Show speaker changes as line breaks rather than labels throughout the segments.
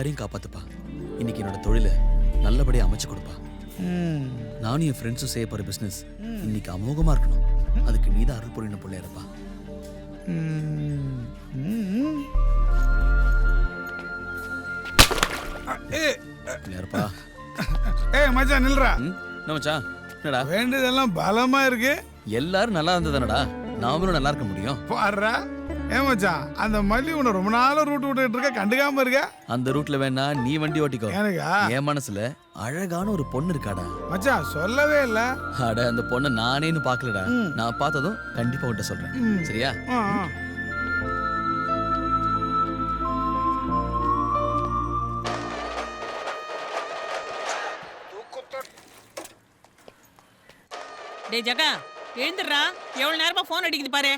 எல்லாரையும் காப்பாத்துப்பா. இன்னைக்கு என்னோட தொழிலை நல்லபடியா அமைச்சு கொடுப்பா. நானும் என் ஃப்ரெண்ட்ஸும் செய்ய போற பிசினஸ் இன்னைக்கு அமோகமா இருக்கணும். அதுக்கு நீதான் அருள் புரியணும் பிள்ளையாரப்பா பிள்ளையாரப்பா
ஏய் மச்சான் நில்றா.
என்ன மச்சான்? என்னடா?
வேண்டியதெல்லாம் பலமா இருக்கு.
எல்லாரும் நல்லா இருந்ததானடா நாமளும் நல்லா இருக்க முடியும்.
பாடுறா. ஏ மச்சான் அந்த மல்லி உன்னை ரொம்ப நாளா ரூட் விட்டுட்டு இருக்க கண்டுக்காம இருக்க?
அந்த ரூட்ல வேணா நீ வண்டி ஓட்டிக்கோ.
எனக்கா?
என் மனசுல அழகான ஒரு பொண்ணு இருக்காடா.
மச்சான் சொல்லவே இல்ல.
அட அந்த பொண்ணை நானேன்னு பார்க்கலடா. நான் பார்த்ததும் கண்டிப்பா உன்கிட்ட சொல்றேன். சரியா.
டேய் ஜகா எழுந்துடுறா எவ்வளவு நேரமா ஃபோன் அடிக்குது பாரு.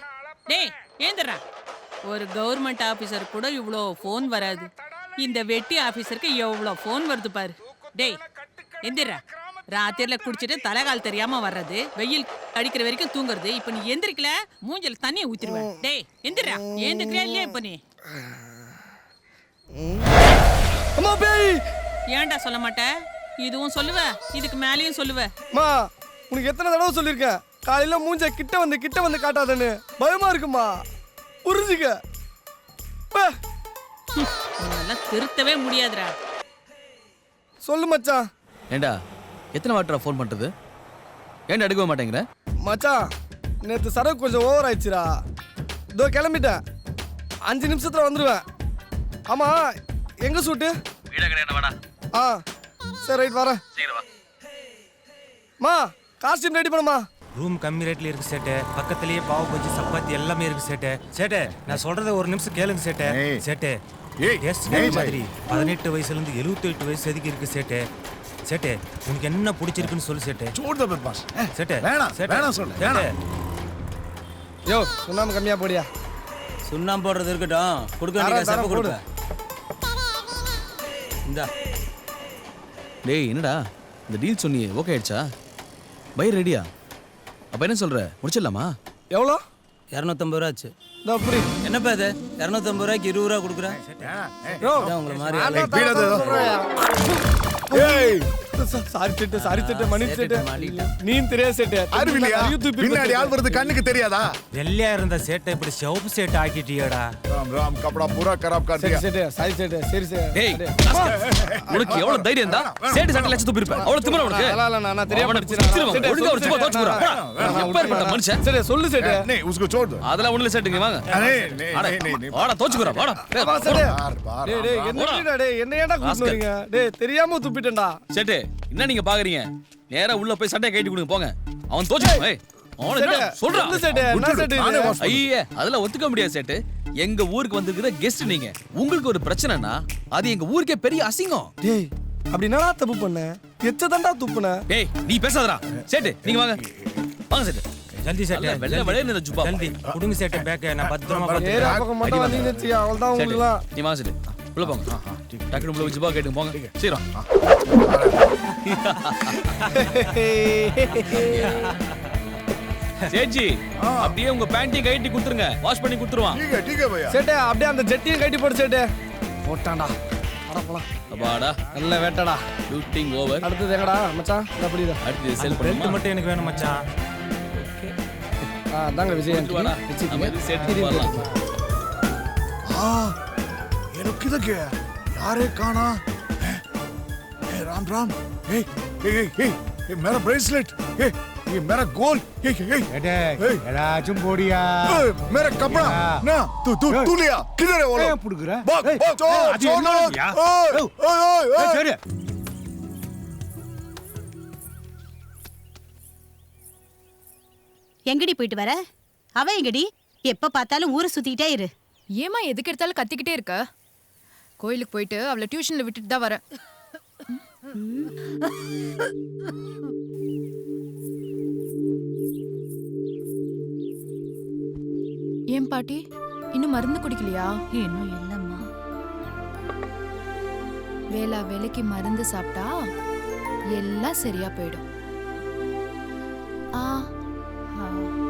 டேய் எழுந்துடுறா ஒரு கவர்மெண்ட் ஆபீசர் கூட இவ்வளோ ஃபோன் வராது. இந்த வெட்டி ஆபீசருக்கு எவ்வளோ ஃபோன் வருது பாரு. டேய் எந்திரா ராத்திரில குடிச்சிட்டு தலைகால் தெரியாம வர்றது வெயில் அடிக்கிற வரைக்கும் தூங்குறது. இப்ப நீ எந்திரிக்கல மூஞ்சில தண்ணியை ஊத்திடுவேன். டேய் எந்திரா ஏந்துக்கிறியா இல்லையா இப்ப நீ? ஏன்டா சொல்ல மாட்ட? இதுவும் சொல்லுவ இதுக்கு மேலேயும் சொல்லுவ.
மா உனக்கு எத்தனை தடவை சொல்லியிருக்கேன்? காலையில மூஞ்ச கிட்ட வந்து கிட்ட வந்து காட்டாதன்னு. பயமா இருக்குமா? புரிஞ்சுக்க. பே,
உன்னெல்லாம் திருத்தவே முடியாதுடா.
சொல்லு மச்சான்.
ஏண்டா எத்தனை வாட்டரா ஃபோன் பண்றது? ஏன்டா எடுக்கவே மாட்டேங்கிற?
மச்சான் நேத்து சரக்கு கொஞ்சம் ஓவர் ஆயிடுச்சுடா. இதோ கிளம்பிட்டேன். அஞ்சு நிமிஷத்துல வந்துருவேன். ஆமா எங்க சூட்டு
வீட கிடையாது வாடா.
ஆ சரி ரைட் வரேன்.
சீக்கிரம் வா.
மா காஸ்டியூம் ரெடி பண்ணுமா?
ரூம் கம்மி ரேட்ல இருக்கு சேட்டே. பக்கத்துலயே பாவு பஜ்ஜி சப்பாத்தி எல்லாமே இருக்கு சேட்டே. சேட்டே நான் சொல்றத ஒரு நிமிஷம் கேளுங்க சேட்டே. சேட்டே. டேஸ்ட் மாதிரி. பதினெட்டு வயசுல இருந்து எழுபத்தி எட்டு வயசு எதுக்கு இருக்கு சேட்டே. சேட்டே உனக்கு என்ன பிடிச்சிருக்குன்னு சொல்லு சேட்டே.
சோடு பாஸ்.
சேட்டே.
வேணாம் சொல்லு.
யோ சுண்ணாம்பு கம்மியா போடியா
சுண்ணாம்பு போடுறது இருக்கட்டும். கொடுக்க
நீங்க
கொடுங்க இந்தா.
டேய் என்னடா? இந்த டீல் சொன்னியே ஓகே ஆயிடுச்சா? பை ரெடியா அப்ப என்ன சொல்ற? முடிச்சிடலாமா?
எவ்வளோ?
இரநூத்தம்பது ரூபா ஆச்சு.
புரி
என்னப்பா இது? இரநூத்தம்பது ரூபாய்க்கு இருபது ரூபா கொடுக்குறேன் உங்களை மாதிரி
சாரி செட்டு சாரி செட்டு மணி செட்டு. நீ தெரியாது செட்டு அறிவிலையா
பின்னாடி ஆள் வருது கண்ணுக்கு தெரியாதா?
வெள்ளையா இருந்த சேட்டை இப்படி சிவப்பு சேட்டை ஆக்கிட்டியடா?
ராம் ராம் பூரா கராப் கார்
சாரி செட்டு சரி சரி
உனக்கு எவ்வளவு தைரியம் தான் சேட்டு சட்டை லட்சம் துப்பிருப்ப. அவ்வளவு திமிர உனக்கு? மனுஷன்.
சொல்லு சேட்டு.
அதெல்லாம் ஒண்ணுல சேட்டுங்க வாங்க. வாடா தோச்சு என்ன டேய்
என்ன ஏன்டா கூப்பிடுறீங்க டேய் தெரியாம துப்பிட்டேன்டா.
சேட்டு. என்ன நீங்க பாக்குறீங்க? நேரா உள்ள போய் சட்டையை கட்டி கொடுங்க போங்க. அவன் தோச்சு
செட்டு, செட்டு, செட்டு
அதெல்லாம் ஒத்துக்க முடியாது சேட்டு. எங்க ஊருக்கு வந்திருக்கிற கெஸ்ட் நீங்க உங்களுக்கு ஒரு பிரச்சனைனா அது எங்க ஊருக்கே பெரிய அசிங்கம்.
டேய், அப்படி என்னடா தப்பு பண்ண? எச்சதான்டா துப்புன?
டேய் நீ பேசாதடா. சேட்டு நீங்க வாங்க. வாங்க சேட்டு.
ஜல்தி சேட்டு
வெள்ளை. வெள்ளையன்னு இந்த ஜுப்பா.
ஜல்தி. குடுங்க சேட்டு பேக்க நான் பத்திரமா.
பக்கம் மட்டும்
சேட்டு. நீ வாங்க சேட்டு. உள்ள போங்க. டக்குனு உள்ள ஜுப்பா கேட்டுங்க போங்க. சீக்கிரம். சேஜி அப்படியே உங்க பேண்டையும் கட்டி கொடுத்துருங்க. வாஷ் பண்ணி கொடுத்துருவான்.
சேட்டே அப்படியே அந்த ஜெட்டியும் கட்டி போடு சேட்டே. போட்டான்டா.
அப்பாடா.
நல்ல வேட்டடா.
ஷூட்டிங் ஓவர்
அடுத்தது எங்கடா மச்சான்?
மட்டும் எனக்கு வேணும் மச்சான்.
ஆ தாங்க விஜய்
நம்ம
செட் ஆ எனக்கு இதுக்கு யாரே காணா? राम राम ए, ए, ए, ए, ए, मेरा ब्रेसलेट ए, ये मेरा गोल ए, ए, ए, ए,
ஏதாச்சும் போடியா
ए, मेरा कपड़ा ना तू तू तू लिया किधर है वो
ஏன்
लोग
புடுக்குற?
भाग
ஏய்,
भाग छोड़
அது
छोड़
என்ன
लो
வண்டியா?
ओए ओए ओए ओए
சரி
எங்கடி போயிட்டு வர அவ எங்கடி எப்ப பார்த்தாலும் ஊரை சுத்திக்கிட்டே இரு
ஏமா எதுக்கு எடுத்தாலும் கத்திக்கிட்டே இருக்க கோயிலுக்கு போயிட்டு அவளை டியூஷன்ல விட்டுட்டு தான் வரேன் ஏன் பாட்டி? இன்னும் மருந்து குடிக்கலையா?
இன்னும் இல்லம்மா.
வேளா வேலைக்கு மருந்து சாப்பிட்டா எல்லாம் சரியா போயிடும். ஆ.
ஆ.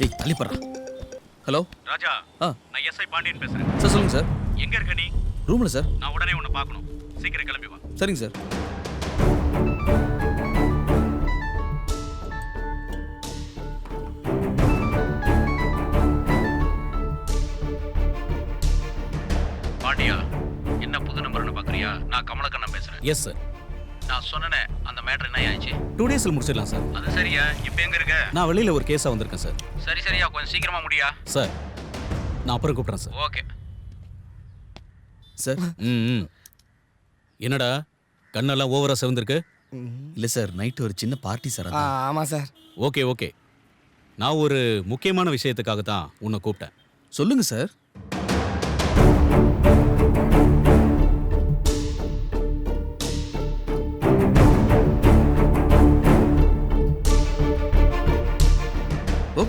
டேய் தள்ளிப்படுறா ஹலோ?
ராஜா
ஆ.
நான் எஸ்ஐ பாண்டியன் பேசுறேன்.
சார் சொல்லுங்கள் சார்.
எங்க இருக்க நீ?
ரூமில் சார்.
நான் உடனே உன்னை பார்க்கணும். சீக்கிரம் கிளம்பி வா.
சரிங்க சார்.
பாண்டியா என்ன புது நம்பர்னு பாக்குறியா? நான் கமலக்கண்ணன் பேசுறேன்.
எஸ் சார்
நான் சொன்னனே மேட்டர் என்ன ஆயிடுச்சு?
டூ டேஸில் முடிச்சிடலாம் சார்
அது சரியா? இப்போ எங்க இருக்க?
நான் வெளியில் ஒரு கேஸாக வந்திருக்கேன் சார்
சரி சரியா. கொஞ்சம் சீக்கிரமா முடியா?
சார் நான் அப்புறம் கூப்பிட்றேன் சார்
ஓகே
சார் ம் ம். என்னடா? கண்ணெல்லாம் ஓவரா செவந்திருக்கு? இல்லை சார் நைட்டு ஒரு சின்ன பார்ட்டி சார்
ஆ ஆமாம் சார்
ஓகே ஓகே நான் ஒரு முக்கியமான விஷயத்துக்காக தான் உன்னை கூப்பிட்டேன். சொல்லுங்க சார்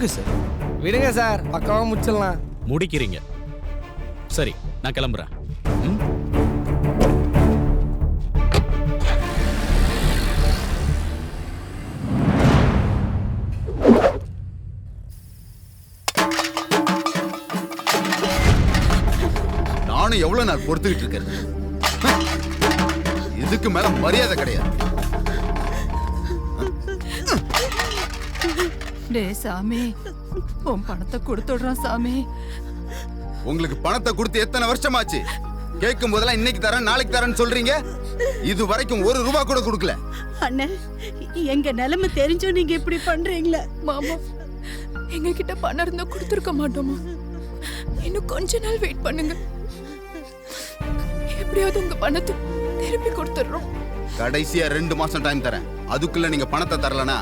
ஓகே சார்
விடுங்க சார் பக்காவாக முடிச்சிடலாம்.
முடிக்கிறீங்க. சரி நான் கிளம்புறேன். ம்?
நானும் எவ்வளவு நாள் பொறுத்துக்கிட்டு இருக்கேன் இதுக்கு மேல மரியாதை கிடையாது.
டே சாமி உன் பணத்தை கொடுத்துடுறான் சாமி.
உங்களுக்கு பணத்தை கொடுத்து எத்தனை வருஷமாச்சு? கேட்கும் போதெல்லாம் இன்னைக்கு தரேன் நாளைக்கு தரேன்னு சொல்றீங்க? இது வரைக்கும் ஒரு ரூபா கூட கொடுக்கல.
அண்ணன் எங்க நிலைமை தெரிஞ்சும் நீங்க இப்படி பண்றீங்களே.
மாமா எங்க கிட்ட பணம் இருந்தா கொடுத்துருக்க மாட்டோமா? இன்னும் கொஞ்ச நாள் வெயிட் பண்ணுங்க. எப்படியாவது உங்க பணத்தை திருப்பி கொடுத்துடுறோம்.
கடைசியா ரெண்டு மாசம் டைம் தரேன். அதுக்குள்ள நீங்க பணத்தை தரலனா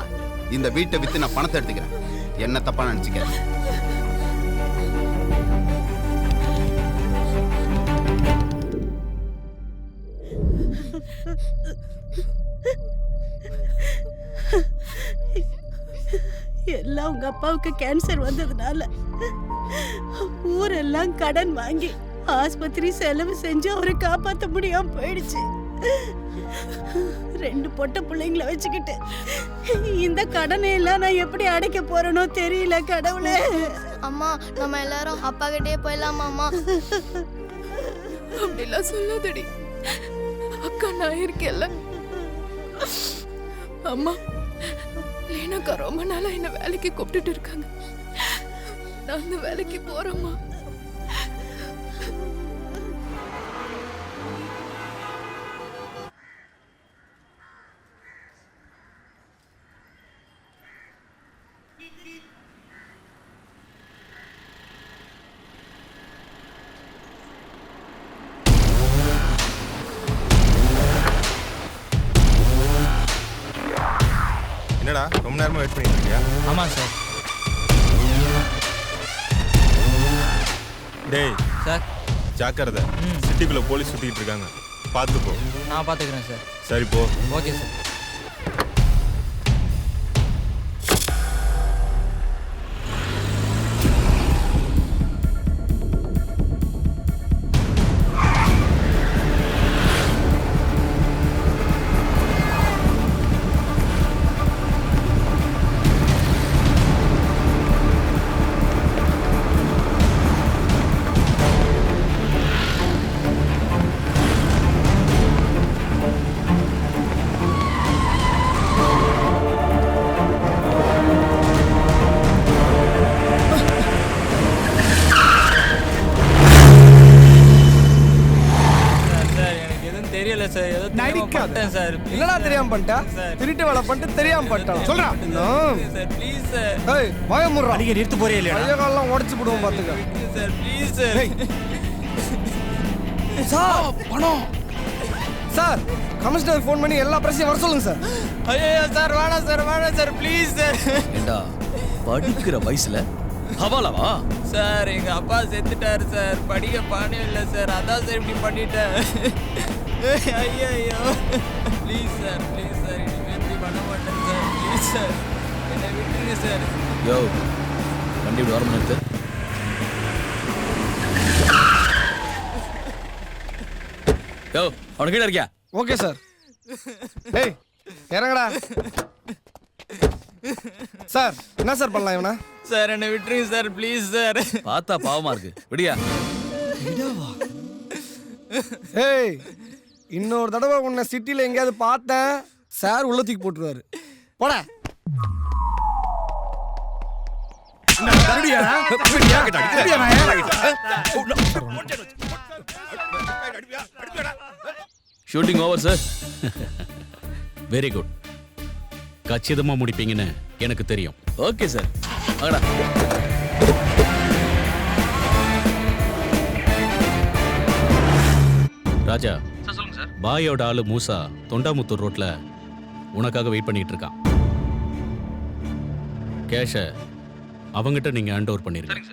இந்த வீட்டை வித்து நான் பணத்தை எடுத்துக்கிறேன். என்ன தப்பா நினைச்சுக்கிறேன்
எல்லாம் உங்க அப்பாவுக்கு கேன்சர் வந்ததுனால ஊரெல்லாம் கடன் வாங்கி ஆஸ்பத்திரி செலவு செஞ்சு அவரை காப்பாற்ற முடியாம போயிடுச்சு. ரெண்டு பொட்ட பிள்ளைங்கள வச்சுக்கிட்டு இந்த கடனை எல்லாம் நான் எப்படி அடைக்க போறேனோ தெரியல கடவுளே.
அம்மா நம்ம எல்லாரும் அப்பா கிட்டே போயிடலாமா அம்மா?
அப்படிலாம் சொல்லாதடி. அக்கா நான் இருக்கேன்ல. அம்மா லீனாக்கா ரொம்ப நாளா என்ன வேலைக்கு கூப்பிட்டுட்டு இருக்காங்க. நான் அந்த வேலைக்கு போறேம்மா.
என்னடா ரொம்ப நேரமா வெயிட் பண்ணிட்டு இருக்கியா?
ஆமாம் சார்
டேய்
சார்
ஜாக்கிரதை. சிட்டிக்குள்ள போலீஸ் சுத்திட்டு இருக்காங்க. பார்த்து போ
நான் பார்த்துக்கிறேன் சார்
சரி போ.
ஓகே சார் சார்
என்னடா தெரியாம பண்ணிட்டா?
சார்.
திருட்டு வேலை பண்ணிட்டு தெரியாம பண்ணிட்டான் சொல்றா.
சார் ப்ளீஸ் சார்
ஏய் வாய முடுறா
அடிக்க நிறுத்து போறியா இல்லையா
கைய காலெல்லாம் உடச்சு போடுவோம் பாத்துக்க.
Sir please sir.
சார். பணம். சார் கமிஷனர் ஃபோன் பண்ணி எல்லா பிரச்சனையும் வர சொல்லுங்க சார்.
ஐயோ சார் வேணாம் சார் வேணாம் சார் ப்ளீஸ் சார்.
ஏண்டா படிக்கிற வயசுல? ஹவாலாவா?
சார் எங்க அப்பா செத்துட்டாரு சார். படிக்க பாடம் இல்லை சார். அதான் சார் இப்படி பண்ணிட்டேன். ஐயோ ஐயோ ப்ளீஸ் சார் ப்ளீஸ் சார் இனிமேல் இப்படி பண்ண மாட்டேன் சார் ப்ளீஸ் சார் என்னை விட்டுருங்க சார்
யோ வண்டி இப்படி வர நிறுத்து. யோ அவன கீழே இருக்கியா
ஓகே சார் ஏய் இறங்கடா. சார் என்ன சார் பண்ணலாம் இவனை?
சார் என்னை விட்டுருங்க சார் ப்ளீஸ் சார்
பார்த்தா பாவமா இருக்கு. விடியா.
ஏய் இன்னொரு தடவை உன்னை சிட்டியில் எங்கேயாவது பார்த்தேன் சார் உள்ள தூக்கி போட்டுருவாரு. போட.
Shooting over sir
very good கச்சிதமா முடிப்பீங்கன்னு எனக்கு தெரியும்.
ஓகே சார் வாங்கடா
ராஜா பாயோட ஆளு மூசா தொண்டாமுத்தூர் ரோட்ல உனக்காக வெயிட் பண்ணிட்டு இருக்கான். கேஷ அவங்ககிட்ட நீங்க ஹேண்ட் ஓவர் பண்ணிருக்கீங்க